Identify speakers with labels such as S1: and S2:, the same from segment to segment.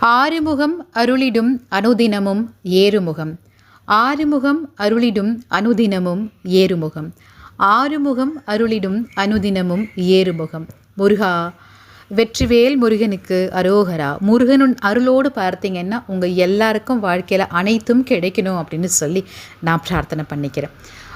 S1: ஆறுமுகம் அருளிடும் அனுதினமும் ஏறுமுகம். ஆறுமுகம் அருளிடும் அனுதினமும் ஏறுமுகம். ஆறுமுகம் அருளிடும் அனுதினமும் ஏறுமுகம். முருகா வெற்றிவேல் முருகனுக்கு அரோகரா. முருகனுன் அருளோடு பார்த்தீங்கன்னா உங்கள் எல்லாருக்கும் வாழ்க்கையில் அனைத்தும் கிடைக்கணும் அப்படின்னு சொல்லி நான் பிரார்த்தனை பண்ணிக்கிறேன்.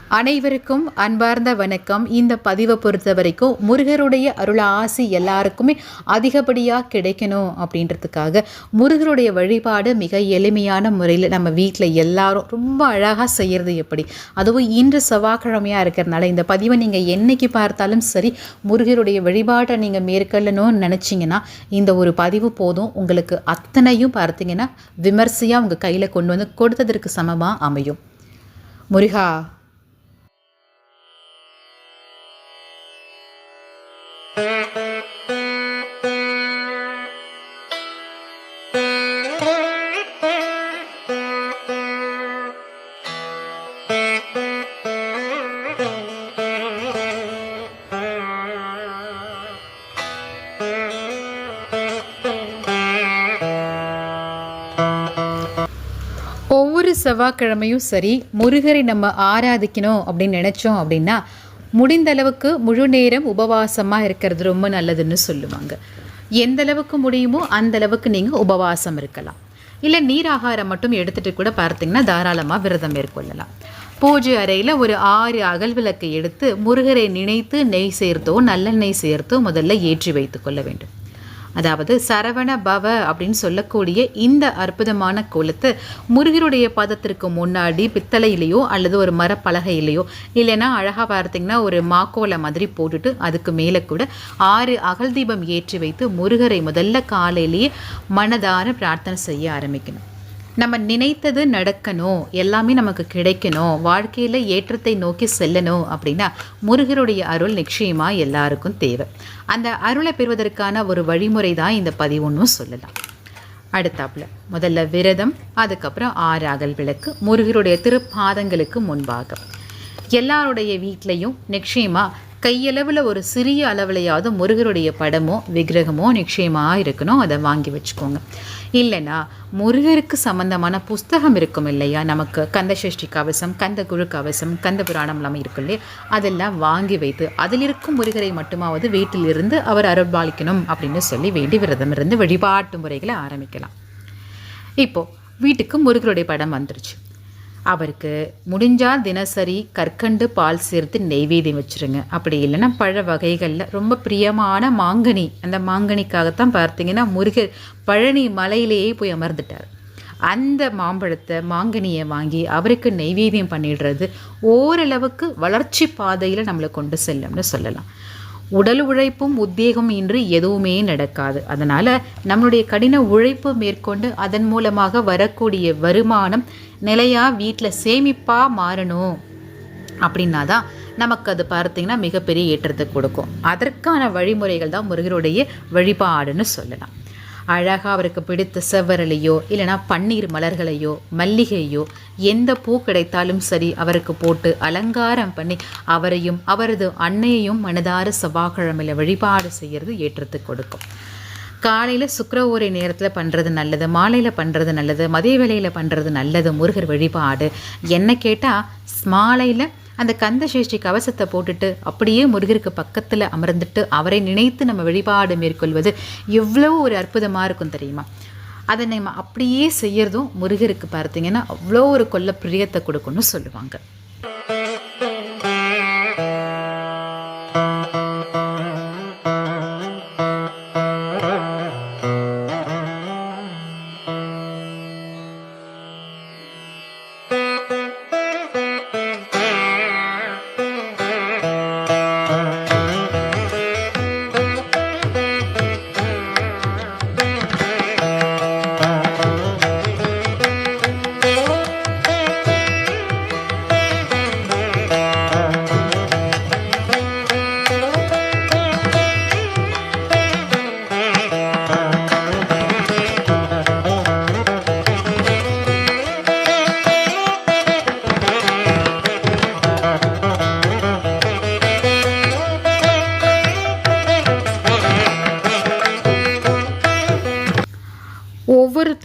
S1: அனைவருக்கும் அன்பார்ந்த வணக்கம். இந்த பதிவை பொறுத்த வரைக்கும் முருகருடைய அருள் ஆசி எல்லாருக்குமே அதிகப்படியாக கிடைக்கணும் அப்படின்றதுக்காக முருகருடைய வழிபாடு மிக எளிமையான முறையில் நம்ம வீட்டில் எல்லாரும் ரொம்ப அழகாக செய்கிறது எப்படி? அதுவும் இன்று செவ்வாய்க்கிழமையாக இருக்கிறதுனால இந்த பதிவை நீங்கள் என்னைக்கு பார்த்தாலும் சரி முருகருடைய வழிபாட்டை நீங்கள் மேற்கொள்ளணும்னு நினச்சிங்கன்னா இந்த ஒரு பதிவு போதும். உங்களுக்கு அத்தனையும் பார்த்தீங்கன்னா விமர்சையாக உங்கள் கையில் கொண்டு வந்து கொடுத்ததற்கு சமமாக அமையும். முருகா செவ்வாய்க்கிழமையும் சரி முருகரை நம்ம ஆராதிக்கணும் அப்படின்னு நினச்சோம் அப்படின்னா முடிந்த அளவுக்கு முழு நேரம் உபவாசமாக இருக்கிறது ரொம்ப நல்லதுன்னு சொல்லுவாங்க. எந்த அளவுக்கு முடியுமோ அந்த அளவுக்கு நீங்கள் உபவாசம் இருக்கலாம். இல்லை நீர் ஆகாரம் மட்டும் எடுத்துகிட்டு கூட பார்த்தீங்கன்னா தாராளமாக விரதம் மேற்கொள்ளலாம். பூஜை அறையில் ஒரு ஆறு அகல் விளக்கை எடுத்து முருகரை நினைத்து நெய் சேர்த்தோ நல்லெண்ணெய் சேர்த்தோ முதல்ல ஏற்றி வைத்து கொள்ள வேண்டும். அதாவது சரவண பவ அப்படின்னு சொல்லக்கூடிய இந்த அற்புதமான கோலத்தை முருகருடைய பதத்திற்கு முன்னாடி பித்தளையிலையோ அல்லது ஒரு மரப்பலகையிலையோ இல்லைன்னா அழகாக பார்த்தீங்கன்னா ஒரு மாக்கோலை மாதிரி போட்டுட்டு அதுக்கு மேலே கூட ஆறு அகல் தீபம் ஏற்றி வைத்து முருகரை முதல்ல காலையிலேயே மனதார பிரார்த்தனை செய்ய ஆரம்பிக்கணும். நம்ம நினைத்தது நடக்கணும் எல்லாமே நமக்கு கிடைக்கணும் வாழ்க்கையில் ஏற்றத்தை நோக்கி செல்லணும் அப்படின்னா முருகருடைய அருள் நிச்சயமாக எல்லாருக்கும் தேவை. அந்த அருளை பெறுவதற்கான ஒரு வழிமுறை தான் இந்த பதிவுன்னு சொல்லலாம். அடுத்தாப்புல முதல்ல விரதம் அதுக்கப்புறம் ஆறு அகல் விளக்கு முருகருடைய திருப்பாதங்களுக்கு முன்பாக. எல்லாருடைய வீட்லேயும் நிச்சயமாக கையளவில் ஒரு சிறிய அளவுலையாவது முருகருடைய படமோ விக்கிரகமோ நிச்சயமாக இருக்கணும். அதை வாங்கி வச்சுக்கோங்க. இல்லைன்னா முருகருக்கு சம்மந்தமான புஸ்தகம் இருக்கும் இல்லையா? நமக்கு கந்த சஷ்டி கவசம் கந்த குழு கவசம் கந்த புராணம் எல்லாம் இருக்கும் இல்லையா? அதெல்லாம் வாங்கி வைத்து அதில் இருக்கும் முருகரை மட்டுமாவது வீட்டில் இருந்து அவர் அருள்பாலிக்கணும் அப்படின்னு சொல்லி வேண்டி விரதம் இருந்து வழிபாட்டு முறைகளை ஆரம்பிக்கலாம். இப்போது வீட்டுக்கு முருகருடைய படம் வந்துருச்சு. அவருக்கு முடிஞ்சால் தினசரி கற்கண்டு பால் சேர்த்து நெய்வேதியம் வச்சுருங்க. அப்படி இல்லைன்னா பழ வகைகளில் ரொம்ப பிரியமான மாங்கனி அந்த மாங்கனிக்காகத்தான் பார்த்தீங்கன்னா முருகர் பழனி மலையிலேயே போய் அமர்ந்துட்டார். அந்த மாம்பழத்தை மாங்கனியை வாங்கி அவருக்கு நெய்வேதியம் பண்ணிடுறது ஓரளவுக்கு வளர்ச்சி பாதையில் நம்மளை கொண்டு செல்லும்னு சொல்லலாம். உடல் உழைப்பும் உத்வேகம் இன்றி எதுவுமே நடக்காது. அதனால் நம்மளுடைய கடின உழைப்பு மேற்கொண்டு அதன் மூலமாக வரக்கூடிய வருமானம் நிலையாக வீட்டில் சேமிப்பாக மாறணும் அப்படின்னா தான் நமக்கு அது பார்த்திங்கன்னா மிகப்பெரிய ஏற்றத்தை கொடுக்கும். அதற்கான வழிமுறைகள் தான் முருகருடைய வழிபாடுன்னு சொல்லலாம். அழகாக அவருக்கு பிடித்த செவ்வரலையோ இல்லைனா பன்னீர் மலர்களையோ மல்லிகையோ எந்த பூ கிடைத்தாலும் சரி அவருக்கு போட்டு அலங்காரம் பண்ணி அவரையும் அவரது அன்னையையும் மனதார செவ்வாய்க்கிழமையில் வழிபாடு செய்கிறது ஏற்றத்து கொடுக்கும். காலையில் சுக்கரவோரை நேரத்தில் பண்ணுறது நல்லது மாலையில் பண்ணுறது நல்லது மதிய வேலையில் பண்ணுறது நல்லது முருகர் வழிபாடு. என்ன கேட்டால் மாலையில் அந்த கந்த சேஷ்டி கவசத்தை போட்டுட்டு அப்படியே முருகருக்கு பக்கத்தில் அமர்ந்துட்டு அவரை நினைத்து நம்ம வழிபாடு மேற்கொள்வது எவ்வளோ ஒரு அற்புதமாக இருக்கும் தெரியுமா? அதை நம்ம அப்படியே செய்யறதும் முருகருக்கு பார்த்தீங்கன்னா அவ்வளோ ஒரு கொல்ல பிரியத்தை கொடுக்கும்னு சொல்லுவாங்க.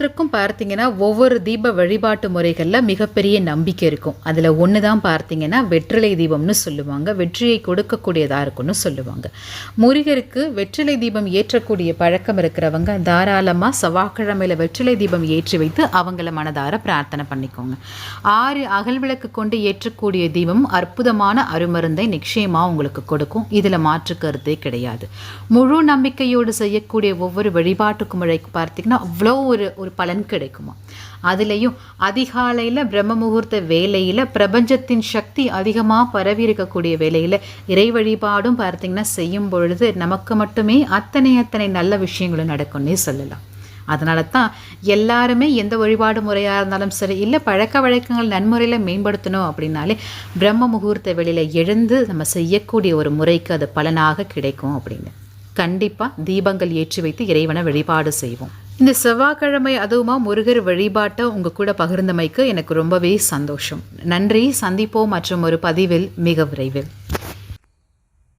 S1: ஒவ்வொருத்தருக்கும் பார்த்தீங்கன்னா ஒவ்வொரு தீப வழிபாட்டு முறைகளில் மிகப்பெரிய நம்பிக்கை இருக்கும். அதில் ஒன்று தான் பார்த்தீங்கன்னா வெற்றிலை தீபம்னு சொல்லுவாங்க. வெற்றியை கொடுக்கக்கூடியதாக இருக்கும்னு சொல்லுவாங்க. முருகருக்கு வெற்றிலை தீபம் ஏற்றக்கூடிய பழக்கம் இருக்கிறவங்க தாராளமாக செவ்வாய்க்கிழமையில் வெற்றிலை தீபம் ஏற்றி வைத்து அவங்கள மனதார பிரார்த்தனை பண்ணிக்கோங்க. ஆறு அகல் விளக்கு கொண்டு ஏற்றக்கூடிய தீபம் அற்புதமான அருமருந்தை நிச்சயமாக உங்களுக்கு கொடுக்கும். இதில் மாற்று கருத்தே கிடையாது. முழு நம்பிக்கையோடு செய்யக்கூடிய ஒவ்வொரு வழிபாட்டுக்கு முறைக்கு பார்த்தீங்கன்னா அவ்வளோ ஒரு ஒரு பலன் கிடைக்குமா? அதுலேயும் அதிகாலையில் பிரம்ம முகூர்த்த வேலையில் பிரபஞ்சத்தின் சக்தி அதிகமாக பரவி இருக்கக்கூடிய வேலையில் இறை வழிபாடும் பார்த்தீங்கன்னா செய்யும் பொழுது நமக்கு மட்டுமே அத்தனை அத்தனை நல்ல விஷயங்களும் நடக்கும்னே சொல்லலாம். அதனால தான் எல்லாருமே எந்த வழிபாடு முறையாக இருந்தாலும் சரி இல்லை பழக்க வழக்கங்கள் நன்முறையில் மேம்படுத்தணும் அப்படின்னாலே பிரம்ம முகூர்த்த வெளியில் எழுந்து நம்ம செய்யக்கூடிய ஒரு முறைக்கு அது பலனாக கிடைக்கும் அப்படின்னு. கண்டிப்பாக தீபங்கள் ஏற்றி வைத்து இறைவனை வழிபாடு செய்வோம். இந்த செவ்வாய்க்கிழமை அதுவுமா முருகர் வழிபாட்டை உங்கள் கூட பகிர்ந்தமைக்கு எனக்கு ரொம்பவே சந்தோஷம். நன்றி சந்திப்போம் மற்றும் ஒரு பதிவில் மிக விரைவில்.